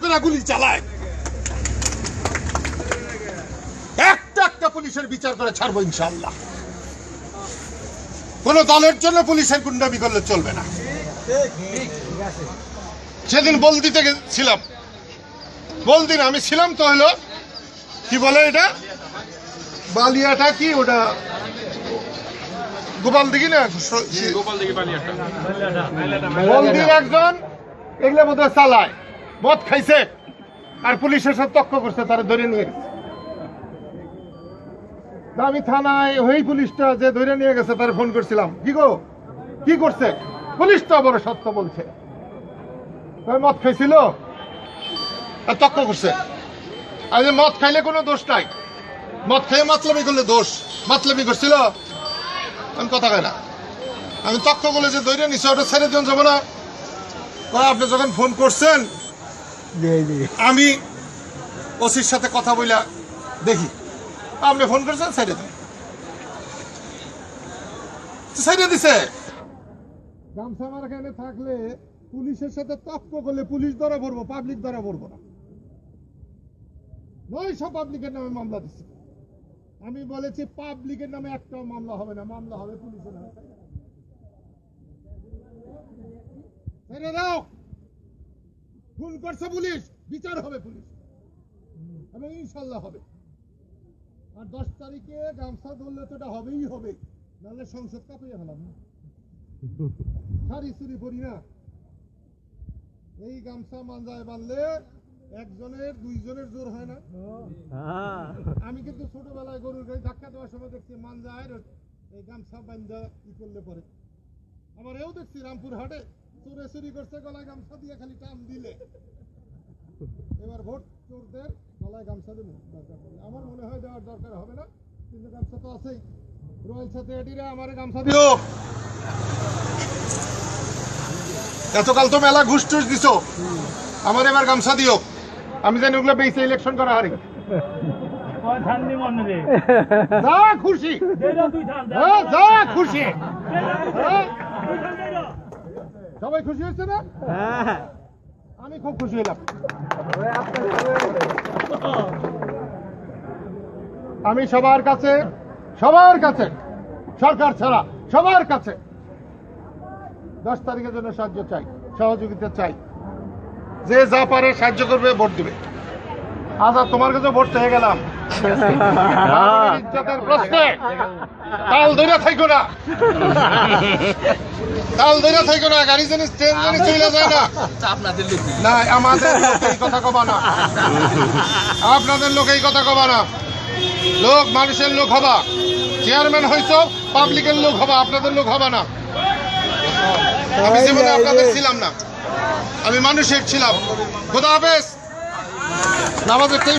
করে গুলি চালায়? একটা একটা পুলিশের বিচার করে ছাড়বো ইনশাল্লাহ কোন দলের জন্য পুলিশের গুন্ডামি করলে চলবে না। সেদিন বলদিতে গে- ছিলাম। বলদিন আমি ছিলাম তো হলো কি বলে এটা? বালিয়াটা কি ওটা? গোপাল দিঘি না? বলদির একজন এগুলো বোধহয় চালায়। মদ খাইছে আর পুলিশের সাথে তক্ক করছে, তারা ধরে নিয়ে গেছে। আমি থানায় ওই পুলিশটা যে ধরে নিয়ে গেছে, তার ফোন করছিলাম। কি গো? কি করছে? পুলিশটা বড় সত্য বলছে। মদ খাইছিল? আর তক্ক করছে। আর যে মদ খাইলে কোনো দোষ নাই। মদ খেয়ে মাতলামি করলে দোষ। মাতলামি করছিল? আমি কথা কয় না। আমি তক্ক করলে যে ধরে নিছে, ওটা ছেড়ে দিন যাব না। আপনি যখন ফোন করছেন আমি ওসির সাথে কথা বইলা দেখি। আপনি ফোন করেছেন ছেড়ে দেন। ছেড়ে দিছে। গামছা আমার এখানে থাকলে পুলিশের সাথে তক্ক করলে পুলিশ ধরা পড়ব পাবলিক ধরা পড়ব না। নয় সব পাবলিকের নামে মামলা দিচ্ছে আমি বলেছি পাবলিকের নামে একটাও মামলা হবে না মামলা হবে পুলিশের নামে। দাও। খুন করছে পুলিশ বিচার হবে পুলিশ। এবং ইনশাল্লাহ হবে। আর দশ তারিখে গামছা ধরলে তো এটা হবেই হবে। নাহলে সংসদ কাঁপিয়ে ফেলাম। শাড়ি চুরি পরি না। এই গামছা মাঞ্জায় বাঁধলে একজনের দুইজনের জোর হয় না। আমি কিন্তু ছোটবেলায় গরুর গাড়ি ধাক্কা দেওয়ার সময় দেখছি মাঞ্জায় এই গামছা বান্ধা ই করলে পরে। আবার এও দেখছি রামপুর হাটে চোরে চুরি করছে গলায় গামছা দিয়ে খালি টান দিলে। এবার ভোট চোরদের গলায় গামছা দেবো দরকার পড়লে। আমার মনে হয় দেওয়ার দরকার হবে না কিন্তু গামছা তো আছেই। সাথে এটিরা আমার গামছা দিও এতকাল তো মেলা ঘুষ টুস দিছো। আমার এবার গামছা দিও। আমি জানি ওগুলো বেঁচে ইলেকশন করা হারি। যা খুশি। হ্যাঁ, যা খুশি? সবাই খুশি হয়েছে না? আমি খুব খুশি হলাম। আমি সবার কাছে সবার কাছে সরকার ছাড়া সবার কাছে দশ তারিখের জন্য সাহায্য চাই সহযোগিতা চাই। যে যা পারে সাহায্য করবে ভোট দিবে। আজ আর তোমার কাছে ভোট হয়ে গেলাম। কথা কবা না। আপনাদের লোক এই কথা কবা না। লোক মানুষের লোক হবা। চেয়ারম্যান হইছ, পাবলিকের লোক হবা, আপনাদের লোক হবা না। আমি জীবনে আপনাদের ছিলাম না। আমি মানুষের ছিলাম। খোদা হাফেজ। নামাজের